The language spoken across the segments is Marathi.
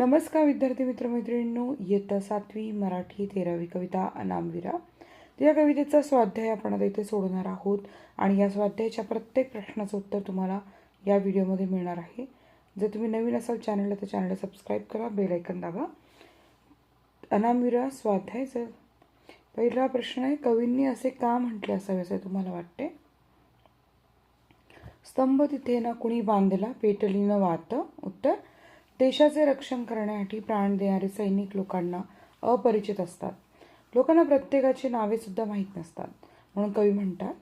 नमस्कार विद्यार्थी मित्रमैत्रिणींनो इयत्ता सातवी मराठी तेरावी कविता अनामविरा. तर या कवितेचा स्वाध्याय आपण आता इथे सोडणार आहोत आणि या स्वाध्यायाच्या प्रत्येक प्रश्नाचं उत्तर तुम्हाला या व्हिडिओमध्ये मिळणार आहे. जर तुम्ही नवीन असाल चॅनलला तर चॅनलला सबस्क्राईब करा बेल ऐकन दाबा. अनामविरा स्वाध्यायचं पहिला प्रश्न आहे कवींनी असे का म्हटले असावे असे तुम्हाला वाटते? स्तंभ तिथे ना कुणी बांधला पेटली न वात. उत्तर देशाचे रक्षण करण्यासाठी प्राण देणारे सैनिक लोकांना अपरिचित असतात. लोकांना प्रत्येकाची नावे सुद्धा माहीत नसतात. म्हणून कवी म्हणतात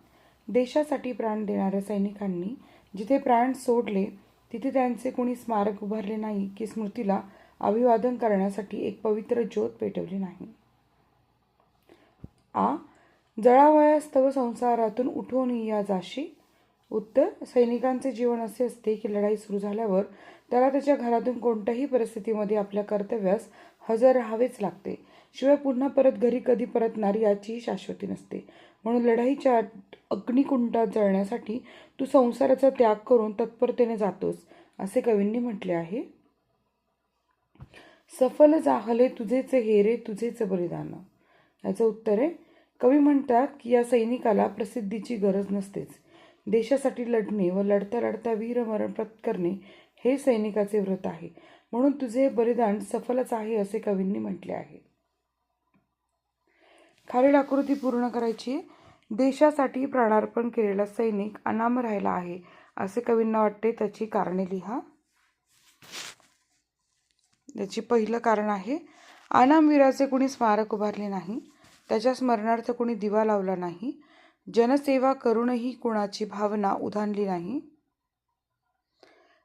देशासाठी प्राण देणाऱ्या सैनिकांनी जिथे प्राण सोडले तिथे त्यांचे कोणी स्मारक उभारले नाही की स्मृतीला अभिवादन करण्यासाठी एक पवित्र ज्योत पेटवली नाही. आ. जळावयास्तव संसारातून उठून या जाशी. उत्तर. सैनिकांचे जीवन असे असते की लढाई सुरू झाल्यावर त्याला त्याच्या घरातून कोणत्याही परिस्थितीमध्ये आपल्या कर्तव्यास हजर राहावेच लागते. शिवाय पुन्हा परत घरी कधी परतणार याचीही शाश्वती नसते. म्हणून लढाईच्या अग्निकुंडात जळण्यासाठी तू संसाराचा त्याग करून तत्परतेने जातोस असे कवींनी म्हटले आहे. सफल जाहले तुझेच हेरे तुझेच बलिदान. याचं उत्तर आहे कवी म्हणतात की या सैनिकाला प्रसिद्धीची गरज नसतेच. देशासाठी लढणे व लढता लढता वीरमरण पत्करणे हे सैनिकाचे व्रत आहे. म्हणून तुझे बलिदान सफलच आहे असे कवींनी म्हटले आहे. खालील आकृती पूर्ण करायची. आहे. देशासाठी प्राणार्पण केलेला सैनिक अनाम राहिला आहे असे कवींना वाटते. त्याची कारणे लिहा. त्याची पहिलं कारण आहे अनामवीराचे कुणी स्मारक उभारले नाही त्याच्या स्मरणार्थ कुणी दिवा लावला नाही जनसेवा करूनही कुणाची भावना उधाणली नाही.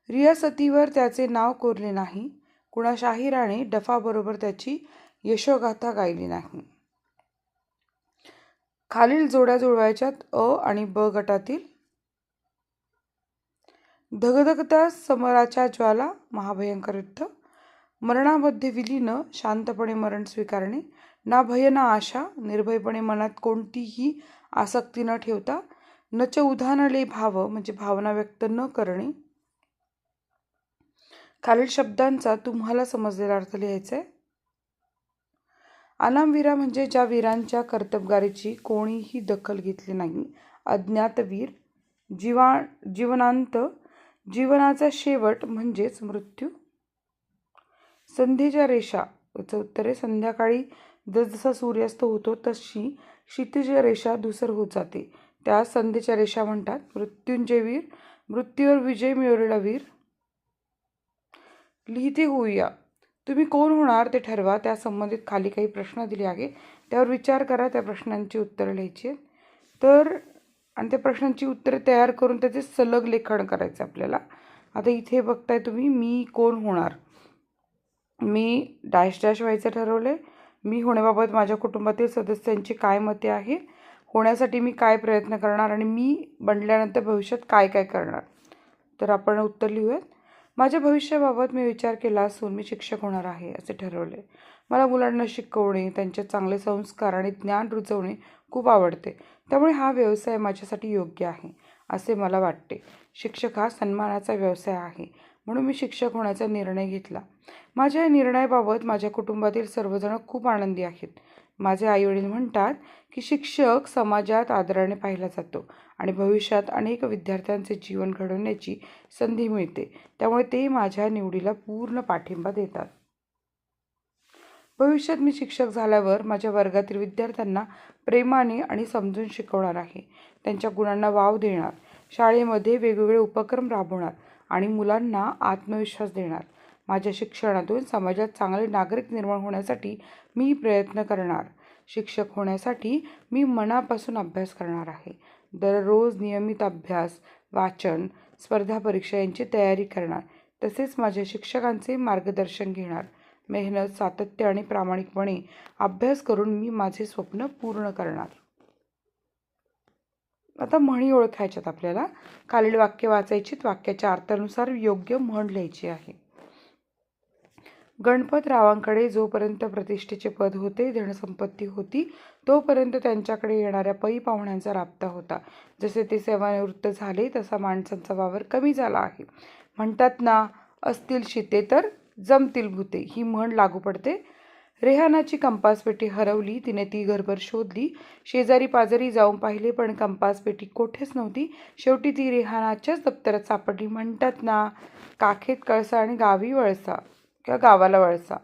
रियासतीवर त्याचे नाव कोरले नाही. कुणा शाहिराने डफाबरोबर त्याची यशोगाथा गायली नाही. खालील जोड्या जुळवायच्यात अ आणि ब गटातील धगधगत्या समराच्या ज्वाला महाभयंकर युद्ध मरणामध्ये विलीन शांतपणे मरण स्वीकारणे ना भय ना आशा निर्भयपणे मनात कोणतीही आसक्ती न ठेवता नच उधानले भाव म्हणजे भावना व्यक्त न करणे खालील शब्दांचा तुम्हाला समजलेला अर्थ लिहायचा आहे अनामवीरा म्हणजे ज्या वीरांच्या कर्तबगारीची कोणीही दखल घेतली नाही. अज्ञातवीर जीवा जीवनांत जीवनाचा शेवट म्हणजेच मृत्यू. संधीच्या रेषा याचं उत्तर आहे संध्याकाळी जसजसा सूर्यास्त होतो तशी क्षितिज रेषा धुसर होत जाते. त्या संधीच्या रेषा म्हणतात. मृत्युंजय वीर मृत्यूवर विजय मिळवलेला वीर लिहिते होऊया. तुम्ही कोण होणार ते ठरवा. त्या संबंधित खाली काही प्रश्न दिले आहे त्यावर विचार करा त्या प्रश्नांची उत्तरं लिहायची तर आणि त्या प्रश्नांची उत्तरे तयार करून त्याचे सलग लेखन करायचं आपल्याला. आता इथे बघताय तुम्ही मी कोण होणार? मी डॅश डॅश व्हायचं ठरवलं आहे मी होण्याबाबत माझ्या कुटुंबातील सदस्यांची काय मते आहे होण्यासाठी मी काय प्रयत्न करणार? आणि मी बनल्यानंतर भविष्यात काय काय करणार? तर आपण उत्तर लिहूयात. माझ्या भविष्याबाबत मी विचार केला असून मी शिक्षक होणार आहे असे ठरवले. मला मुलांना शिकवणे त्यांचे चांगले संस्कार आणि ज्ञान रुजवणे खूप आवडते. त्यामुळे हा व्यवसाय माझ्यासाठी योग्य आहे असे मला वाटते. शिक्षक हा सन्मानाचा व्यवसाय आहे म्हणून मी शिक्षक होण्याचा निर्णय घेतला. माझ्या या निर्णयाबाबत माझ्या कुटुंबातील सर्वजण खूप आनंदी आहेत. माझे आईवडील म्हणतात की शिक्षक समाजात आदराने पाहिला जातो आणि भविष्यात अनेक विद्यार्थ्यांचे जीवन घडवण्याची संधी मिळते. त्यामुळे ते माझ्या निवडीला पूर्ण पाठिंबा देतात. भविष्यात मी शिक्षक झाल्यावर माझ्या वर्गातील विद्यार्थ्यांना प्रेमाने आणि समजून शिकवणार आहे. त्यांच्या गुणांना वाव देणार. शाळेमध्ये वेगवेगळे उपक्रम राबवणार आणि मुलांना आत्मविश्वास देणार. माझ्या शिक्षणातून समाजात चांगले नागरिक निर्माण होण्यासाठी मी प्रयत्न करणार. शिक्षक होण्यासाठी मी मनापासून अभ्यास करणार आहे. दररोज नियमित अभ्यास वाचन स्पर्धा परीक्षा यांची तयारी करणार. तसेच माझ्या शिक्षकांचे मार्गदर्शन घेणार. मेहनत सातत्य आणि प्रामाणिकपणे अभ्यास करून मी माझे स्वप्न पूर्ण करणार. आता म्हणी ओळखायच्यात आपल्याला. खालील वाक्य वाचायचीत. वाक्याच्या अर्थानुसार योग्य म्हण लिहायची आहे. गणपतरावांकडे जोपर्यंत प्रतिष्ठेचे पद होते धनसंपत्ती होती तोपर्यंत त्यांच्याकडे येणाऱ्या पै पाहुण्यांचा राबता होता. जसे ते सेवानिवृत्त झाले तसा माणसांचा वावर कमी झाला आहे. म्हणतात ना असतील शिते तर जमतील भूते. ही म्हण लागू पडते. रेहानाची कंपासपेटी हरवली तिने ती घरभर शोधली. शेजारी पाजारी जाऊन पाहिले पण कंपासपेटी कोठेच नव्हती. शेवटी ती रेहानाच्याच दप्तरात सापडली. म्हणतात ना काखेत कळसा आणि गावी वळसा. किंवा गावाला वळसा.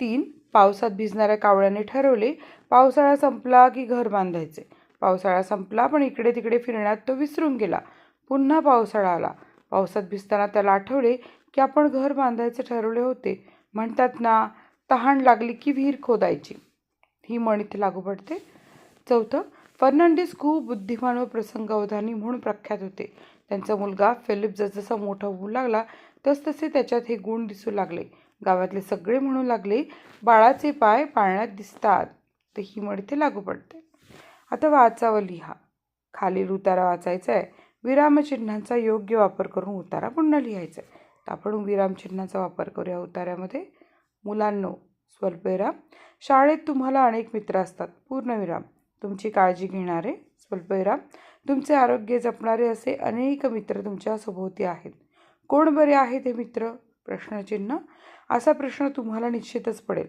तीन पावसात भिजणाऱ्या कावळ्याने ठरवले पावसाळा संपला की घर बांधायचे. पावसाळा संपला पण इकडे तिकडे फिरण्यात तो विसरून गेला. पुन्हा पावसाळा आला. पावसात भिजताना त्याला आठवले की आपण घर बांधायचे ठरवले होते. म्हणतात ना तहान लागली की विहीर खोदायची. ही म्हण इथे लागू पडते. चौथं फर्नांडिस खूप बुद्धिमान व प्रसंगावधानी म्हणून प्रख्यात होते. त्यांचा मुलगा फिलिप जसजसा मोठा होऊ लागला तसतसे त्याच्यात हे गुण दिसू लागले. गावातले सगळे म्हणू लागले बाळाचे पाय पाळण्यात दिसतात तर ही मडते लागू पडते. आता वाचावं लिहा. खालील उतारा वाचायचा आहे विरामचिन्हांचा योग्य वापर करून उतारा पुन्हा लिहायचा आहे तर आपण विरामचिन्हाचा वापर करूया उतार्यामध्ये मुलांनो स्वल्पविराम शाळेत तुम्हाला अनेक मित्र असतात. पूर्णविराम तुमची काळजी घेणारे स्वल्पविराम तुमचे आरोग्य जपणारे असे अनेक मित्र तुमच्या सभोवती आहेत. कोण बरे आहेत हे मित्र? प्रश्नचिन्ह. असा प्रश्न तुम्हाला निश्चितच पडेल.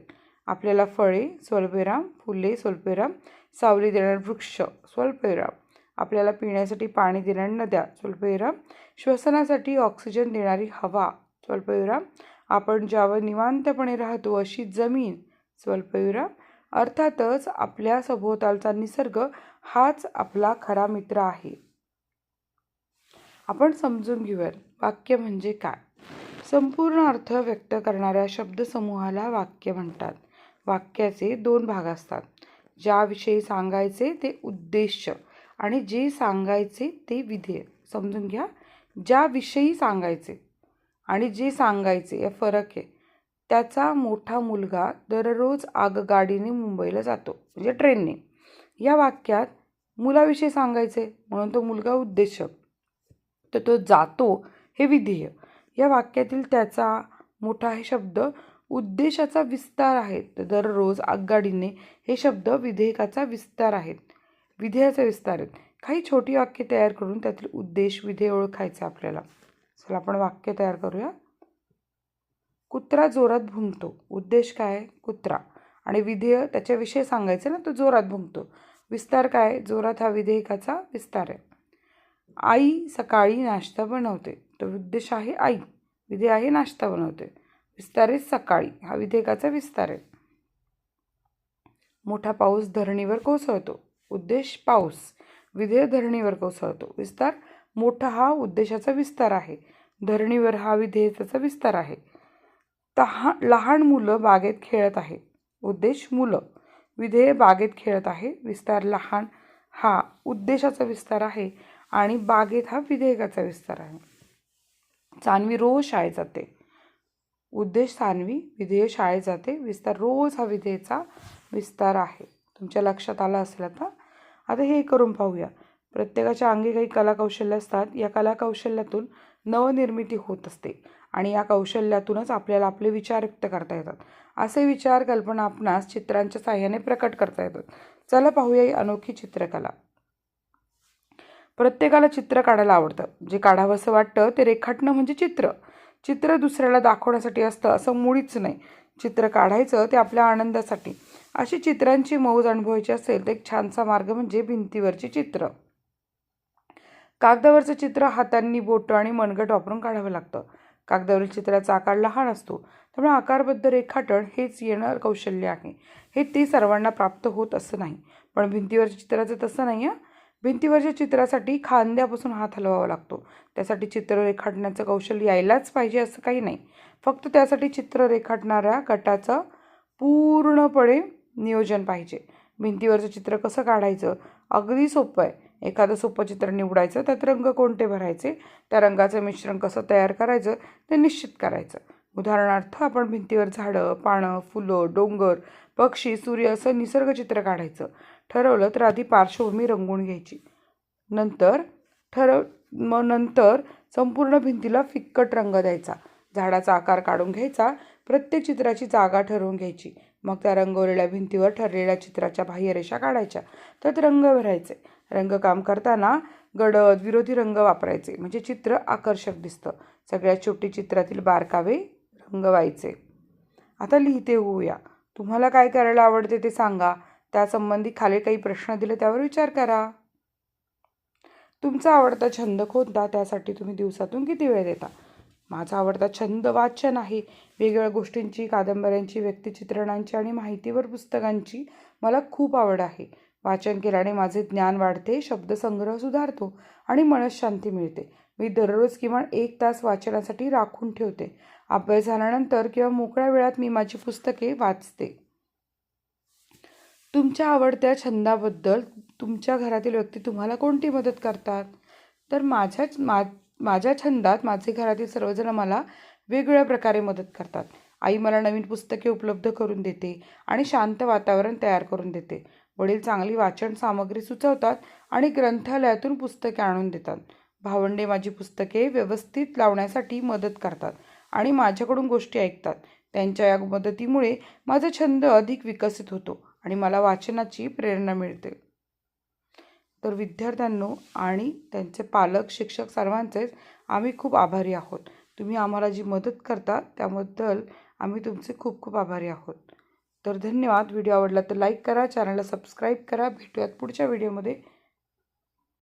आपल्याला फळे स्वल्पविराम फुले स्वल्पविराम सावली देणार वृक्ष स्वल्पविराम. आपल्याला पिण्यासाठी पाणी देणाऱ्या नद्या स्वल्पविराम. श्वसनासाठी ऑक्सिजन देणारी हवा स्वल्पविराम. आपण ज्यावर निवांतपणे राहतो अशी जमीन स्वल्पविराम. अर्थातच आपल्या सभोवतालचा निसर्ग हाच आपला खरा मित्र आहे. आपण समजून घेऊयात वाक्य म्हणजे काय. संपूर्ण अर्थ व्यक्त करणाऱ्या शब्दसमूहाला वाक्य म्हणतात. वाक्याचे दोन भाग असतात. ज्याविषयी सांगायचे ते उद्देश आणि जे सांगायचे ते विधेय. समजून घ्या. ज्याविषयी सांगायचे आणि जे सांगायचे या फरक आहे. त्याचा मोठा मुलगा दररोज आगगाडीने मुंबईला जातो म्हणजे ट्रेनने. या वाक्यात मुलाविषयी सांगायचे म्हणून तो मुलगा उद्देश तर तो जातो हे विधेय. या वाक्यातील त्याचा मोठा हे शब्द उद्देशाचा विस्तार आहे. तर दररोज आगगाडीने हे शब्द विधेयकाचा विस्तार आहेत. विधेयाचा विस्तार आहेत. काही छोटी वाक्य तयार करून त्यातील उद्देश विधेय ओळखायचं आपल्याला. चला आपण वाक्य तयार करूया. कुत्रा जोरात भुंकतो. उद्देश काय? कुत्रा. आणि विधेय त्याच्याविषयी सांगायचं ना तो जोरात भुंकतो. विस्तार काय? जोरात हा विधेयकाचा विस्तार आहे. आई सकाळी नाश्ता बनवते. तो उद्देश आहे आई. विधेय आहे नाश्ता बनवते. विस्तार आहे सकाळी. हा विधेयकाचा विस्तार आहे. मोठा पाऊस धरणीवर कोसळतो. उद्देश पाऊस. विधेय धरणीवर कोसळतो. विस्तार मोठा हा उद्देशाचा विस्तार आहे. धरणीवर हा विधेयकाचा विस्तार आहे. तहा लहान मुलं बागेत खेळत आहे. उद्देश मुलं. विधेय बागेत खेळत आहे. विस्तार लहान हा उद्देशाचा विस्तार आहे आणि बागेत हा विधेयकाचा विस्तार आहे. सानवी रोज शाळेत जाते. उद्देश सानवी विधेय शाळेत जाते. विस्तार रोज हा विधेयचा विस्तार आहे. तुमच्या लक्षात आलं असेल आता? आता हे करून पाहूया. प्रत्येकाच्या अंगी काही कलाकौशल्य असतात. या कलाकौशल्यातून नवनिर्मिती होत असते. आणि या कौशल्यातूनच आपल्याला आपले विचार व्यक्त करता येतात. असे विचार कल्पना आपणास चित्रांच्या साह्याने प्रकट करता येतात. चला पाहूया ही अनोखी चित्रकला. प्रत्येकाला चित्र काढायला आवडतं. जे काढावं असं वाटतं ते रेखाटणं म्हणजे चित्र. चित्र दुसऱ्याला दाखवण्यासाठी असतं असं मुळीच नाही. चित्र काढायचं ते आपल्या आनंदासाठी. अशी चित्रांची मौज अनुभवायची असेल तर एक छानसा मार्ग म्हणजे भिंतीवरची चित्र. कागदावरचं चित्र हातांनी बोटं आणि मनगट वापरून काढावं लागतं. कागदावरील चित्राचा आकार लहान असतो त्यामुळे आकारबद्ध रेखाटन हेच येणं कौशल्य आहे. हे ते सर्वांना प्राप्त होत असं नाही. पण भिंतीवरच्या चित्राचं तसं नाही आहे भिंतीवरच्या चित्रासाठी खांद्यापासून हात हलवावा लागतो. त्यासाठी चित्र रेखाटण्याचं कौशल्य यायलाच पाहिजे असं काही नाही. फक्त त्यासाठी चित्र रेखाटणाऱ्या गटाचं पूर्णपणे नियोजन पाहिजे. भिंतीवरचं चित्र कसं काढायचं? अगदी सोपं आहे. एखादं सोपं चित्र निवडायचं त्यात रंग कोणते भरायचे त्या रंगाचं मिश्रण कसं तयार करायचं ते निश्चित करायचं. उदाहरणार्थ आपण भिंतीवर झाडं पानं फुलं डोंगर पक्षी सूर्य असं निसर्गचित्र काढायचं. ठरवलं तर आधी पार्श्वभूमी रंगवून घ्यायची. नंतर ठरव मग नंतर संपूर्ण भिंतीला फिक्कट रंग द्यायचा. झाडाचा आकार काढून घ्यायचा प्रत्येक चित्राची जागा ठरवून घ्यायची. मग त्या रंगवलेल्या भिंतीवर ठरलेल्या चित्राच्या बाह्यरेषा काढायच्या. त्यात रंग भरायचे. रंगकाम करताना गडद विरोधी रंग वापरायचे. म्हणजे चित्र आकर्षक दिसतं. सगळ्यात शेवटी चित्रातील बारकावे रंगवायचे आता लिहिते होऊया. तुम्हाला काय करायला आवडते ते सांगा. त्यासंबंधी खाली काही प्रश्न दिले त्यावर विचार करा. तुमचा आवडता छंद कोणता? त्यासाठी तुम्ही दिवसातून किती वेळ देता? माझा आवडता छंद वाचन आहे. वेगवेगळ्या गोष्टींची कादंबऱ्यांची व्यक्तिचित्रणांची आणि माहितीवर पुस्तकांची मला खूप आवड आहे. वाचन केल्याने माझे ज्ञान वाढते शब्दसंग्रह सुधारतो आणि मनशांती मिळते. मी दररोज किमान एक तास वाचनासाठी राखून ठेवते. अभ्यास झाल्यानंतर किंवा मोकळ्या वेळात मी माझी पुस्तके वाचते. तुमच्या आवडत्या छंदाबद्दल तुमच्या घरातील व्यक्ती तुम्हाला कोणती मदत करतात? तर माझ्याच मा माझ्या छंदात माझे घरातील सर्वजण मला वेगवेगळ्या प्रकारे मदत करतात. आई मला नवीन पुस्तके उपलब्ध करून देते आणि शांत वातावरण तयार करून देते. वडील चांगली वाचन सामग्री सुचवतात आणि ग्रंथालयातून पुस्तके आणून देतात. भावंडे माझी पुस्तके व्यवस्थित लावण्यासाठी मदत करतात आणि माझ्याकडून गोष्टी ऐकतात. त्यांच्या या मदतीमुळे माझा छंद अधिक विकसित होतो आणि मला वाचनाची प्रेरणा मिळते. तर विद्यार्थ्यांनो आणि त्यांचे पालक शिक्षक सर्वांचेच आम्ही खूप आभारी आहोत. तुम्ही आम्हाला जी मदत करता त्याबद्दल आम्ही तुमचे खूप खूप आभारी आहोत. तर धन्यवाद. व्हिडिओ आवडला तर लाईक करा चॅनलला सबस्क्राईब करा. भेटूयात पुढच्या व्हिडिओमध्ये.